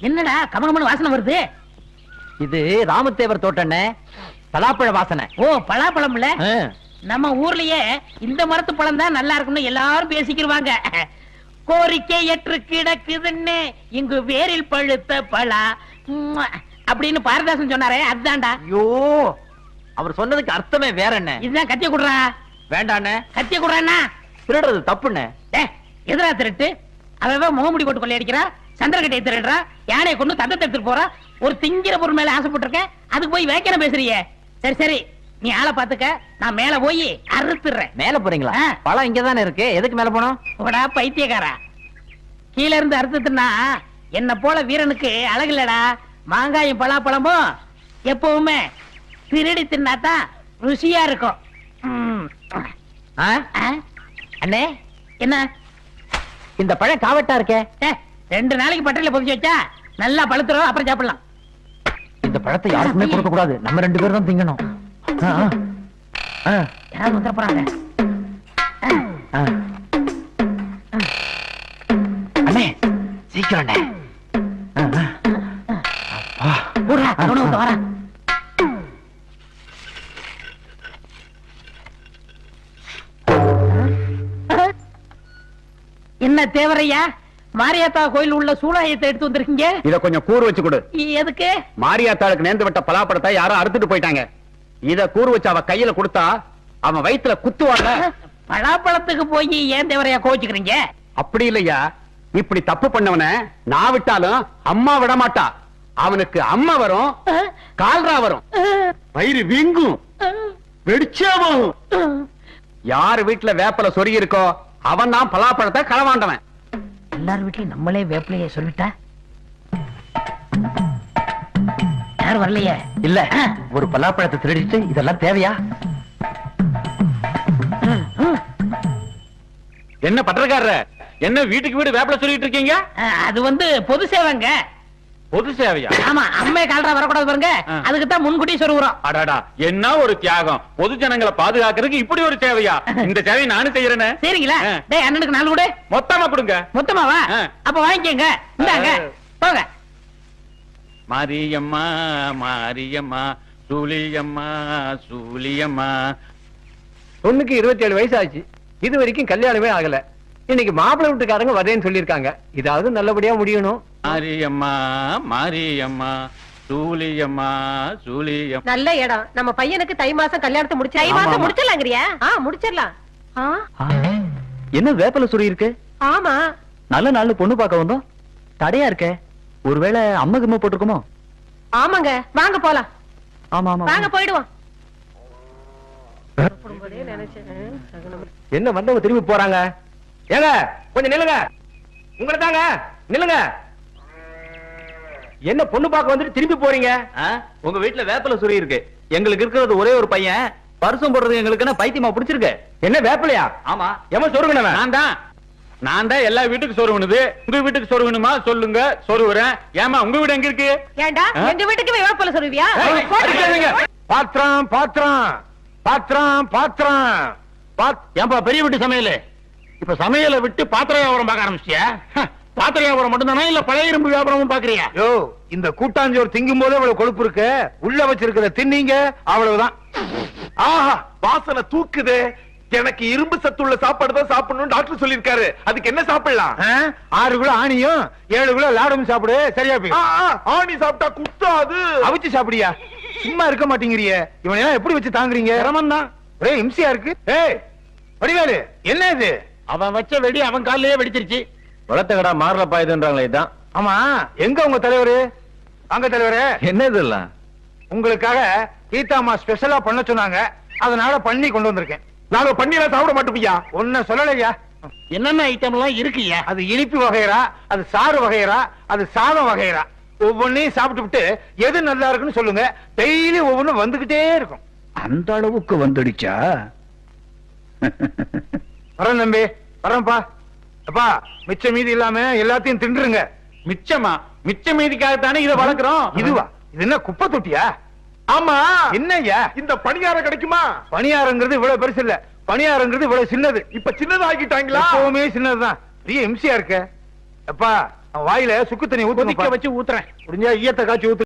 என்னடா கமகமனு வாசனை வருது? இது ராமதேவர் தோட்டண்ணே பலாப்பழ வாசனை. ஓ பலாப்பழம்ல? ஆ. நம்ம ஊர்லயே இந்த மரத்து பழம் தான் நல்லா இருக்கும்னு எல்லாரும் பேசிக்கிருவாங்க. கோரிக்கை ஏற்று கிடக்குதுன்னு இங்கு வேரில் பழுத்த பழா. அப்படின்னு பாரதாசன் சொன்னாரே அதுதான்டா. ஐயோ அவர் சொன்னதுக்கு அர்த்தமே வேற என்ன இதுதான் கத்திய குடுறா. வேண்டாண்ணே. கத்திய குடுறான்னா? திருடுறது தப்புண்ணே. எதிரா திருட்டு? அவன் முகமுடி போட்டு கொள்ளையடிக்கிறா? சந்திரகட்டையை திருடுறா யானையை கொண்டு தந்தத்தை எடுத்துட்டு போறா? ஒரு திங்கிற பொருள் மேல ஆசைப்பட்டிருக்கேன் அதுக்கு போய் வேக்கன பேசுறியே. சரி சரி. நீ ஆளை பாத்துக்க நான் மேல போய் அறுத்துறேன் மேல போறீங்களா. பழம் இங்கதானே இருக்கு. எதுக்கு மேல போனோம்? போடா பைத்தியக்காரா. கீழ இருந்து அறுத்துட்டுனா என்ன போல வீரனுக்கு அழகில்லடா மாங்காயும் பலாப்பழமும் எப்பவுமே திருடி தின்னாதான் ருசியா இருக்கும்? அண்ணே? என்ன? இந்த பழம் காவட்டா இருக்கே? ரெண்டு நாளைக்கு பட்டையில பொதிச்சு வச்சா நல்லா பழுத்துரும் அப்புறம் சாப்பிடலாம். இந்த பழத்தை யாருக்குமே கொடுக்க கூடாது நம்ம ரெண்டு பேரும் தான் திங்கணும். யாராவது வந்துட போறாங்க. ஆ. அண்ணே சீக்கிரம் அண்ணே. வரேன் என்ன தேவரையா? மாரியாத்தா கோயில் உள்ள சூழாயத்தை எடுத்து வந்திருக்கீங்க? இத கொஞ்சம் கூறு வச்சு கொடு. எதுக்கு? மாரியாத்தாளுக்கு நேர்ந்து விட்ட பலாப்பழத்தை யாரோ அறுத்துட்டு போயிட்டாங்க. இத கூறு வச்சு அவ கையில கொடுத்தா அவன் வயித்துல குத்துவாங்க. பலாப்பழத்துக்கு போய் ஏன் தேவரையா கோச்சுக்கிறீங்க அப்படி இல்லையா? இப்படி தப்பு பண்ணவன நான் விட்டாலும் அம்மா விட மாட்டா அவனுக்கு அம்மா வரும் கால்ரா வரும். வயிறு வீங்கும் வெடிச்சே போகும். யார் வீட்டுல வேப்பல சொருகி இருக்கோ அவன் தான் பலாப்பழத்தை களவாண்டவன். எல்லார் வீட்லயும் நம்மளே வேப்பிலையே சொல்லிட்டா? யாரும் வரலையே? இல்ல ஒரு பலாப்பழத்தை திருடிட்டு இதெல்லாம் தேவையா? என்ன பட்டக்காரர என்ன வீட்டுக்கு வீடு வேப்பல சொல்லிட்டு இருக்கீங்க? அது வந்து பொது சேவைங்க. பொது சேவையா? ஆமா அம்மே கால்ரா வரக்கூடாது பாருங்க. அதுக்கு தான் முன்கூட்டி சொல்லுறோம் அடாடா என்ன ஒரு தியாகம்? பொது ஜனங்களை பாதுகாக்கிறதுக்கு இப்படி ஒரு சேவையா? இந்த சேவையை நானும் செய்யறேனே. சரிங்களா. டேய் அண்ணனுக்கு நாலு கூட. மொத்தமா கொடுங்க. மொத்தமாவா? ஆ. அப்ப வாங்கிக்கங்க. இந்தாங்க. போங்க. மாரியம்மா மாரியம்மா சூலியம்மா சூலியம்மா பொண்ணுக்கு இருபத்தி ஏழு வயசு ஆச்சு இது வரைக்கும் கல்யாணமே ஆகல. இன்னைக்கு மாப்பிள்ளை வீட்டுக்காரங்க வரேன்னு சொல்லியிருக்காங்க. இதாவது நல்லபடியா முடியணும். மாரியம்மா மாரியம்மா சூலியம்மா சூலியம். நல்ல இடம். நம்ம பையனுக்கு தை மாசம் கல்யாணத்தை முடிச்சு தை மாசம். முடிச்சிடலாங்கிறியா? ஆ முடிச்சிடலாம். ஆ, என்ன வேப்பல சுரி இருக்கு? ஆமா. நல்ல நாள் பொண்ணு பார்க்க வந்தோம். தடையா இருக்கே. ஒருவேளை அம்மா கிம்மா போட்டிருக்குமோ? ஆமாங்க. வாங்க போலாம். ஆமா ஆமா வாங்க. போயிடுவோம். என்ன வந்தவங்க திரும்பி போறாங்க? ஏங்க கொஞ்சம் நில்லுங்க. உங்களை தாங்க. நில்லுங்க. என்ன பொண்ணு பார்க்க வந்துட்டு திரும்பி போறீங்க? உங்க வீட்டுல வேப்பல சுரி இருக்கு. எங்களுக்கு இருக்கிறது ஒரே ஒரு பையன். பரிசம் போடுறது எங்களுக்கு என்ன பைத்தியமா பிடிச்சிருக்கு. என்ன வேப்பலையா? ஆமா. எவன் சொருகுனவன் நான் தான். நான் தான் எல்லா வீட்டுக்கு சொருவணுது உங்க வீட்டுக்கு சொருவணுமா சொல்லுங்க. சொருவுறேன் ஏமா உங்க வீடு எங்க இருக்கு? ஏண்டா? எங்க வீட்டுக்கு வேப்பல அடிக்காதீங்க. பாத்திரம் பாத்திரம். பாத்திரம் பாத்திரம். பாத்- ஏன்பா பெரிய வீட்டு சமையல்? இப்ப சமையலை விட்டு பாத்திர வியாபாரம் பார்க்க ஆரம்பிச்சியா பாத்திர வியாபாரம் மட்டும்தானா? இல்ல பழைய இரும்பு வியாபாரமும் பாக்குறியா? யோ இந்த கூட்டாஞ்சோறு திங்கும் போது இவ்வளவு கொழுப்பு இருக்கு. உள்ள வச்சிருக்கிற தின்னீங்க அவ்வளவுதான். ஆஹா வாசனை தூக்குது. எனக்கு இரும்பு சத்துள்ள சாப்பாடு தான் சாப்பிடணும் டாக்டர் சொல்லிருக்காரு அதுக்கு என்ன சாப்பிடலாம்? ஆறு கிலோ ஆணியும் ஏழு கிலோ லாடும் சாப்பிடு சரியா போய் ஆணி சாப்பிட்டா குத்தாது. அவிச்சு சாப்பிடியா சும்மா இருக்க மாட்டேங்கிறிய. இவன் எல்லாம் எப்படி வச்சு தாங்குறீங்க? சிரமம் தான் ஒரே இம்சையா இருக்கு. ஏய் வடிவேலு என்ன இது? அவன் வச்ச வெடி அவன் காலிலேயே வெடிச்சிருச்சு. வளர்த்த கடா மாறல பாயுதுன்றாங்களே இதான். ஆமா எங்க உங்க தலைவரு? அங்க தலைவரே. என்ன இதெல்லாம்? உங்களுக்காக கீதாமா ஸ்பெஷலா பண்ண சொன்னாங்க. அதனால பண்ணி கொண்டு வந்திருக்கேன். நாங்க பண்ணியெல்லாம் சாப்பிட மாட்டோம்யா ஒன்ன சொல்லலையா? என்னென்ன ஐட்டம் எல்லாம் இருக்குயா? அது இனிப்பு வகையரா அது சாறு வகையரா அது சாதம் வகையரா ஒவ்வொன்னையும் சாப்பிட்டு விட்டு எது நல்லா இருக்குன்னு சொல்லுங்க. டெய்லி ஒவ்வொன்றும் வந்துகிட்டே இருக்கும். அந்த அளவுக்கு வந்துடுச்சா? வரேன் தம்பி. வரேன்ப்பா. அப்பா மிச்ச மீதி இல்லாம எல்லாத்தையும் தின்றுங்க மிச்சமா? மிச்ச மீதிக்காகத்தானே இதை வளர்க்கிறோம்? இதுவா? இது என்ன குப்பை தொட்டியா? ஆமா. என்னய்யா? இந்த பணியாரம் கிடைக்குமா? பணியாரங்கிறது இவ்வளவு பெருசு இல்ல. பணியாரங்கிறது இவ்வளவு சின்னது. இப்ப சின்னதாக்கிட்டாங்களா எப்பவுமே சின்னதுதான். பெரிய இம்சையா இருக்க. அப்பா வாயில சுக்கு தண்ணி கொதிக்க வச்சு ஊத்துறேன். முடிஞ்சா ஈயத்தை காய்ச்சி ஊத்து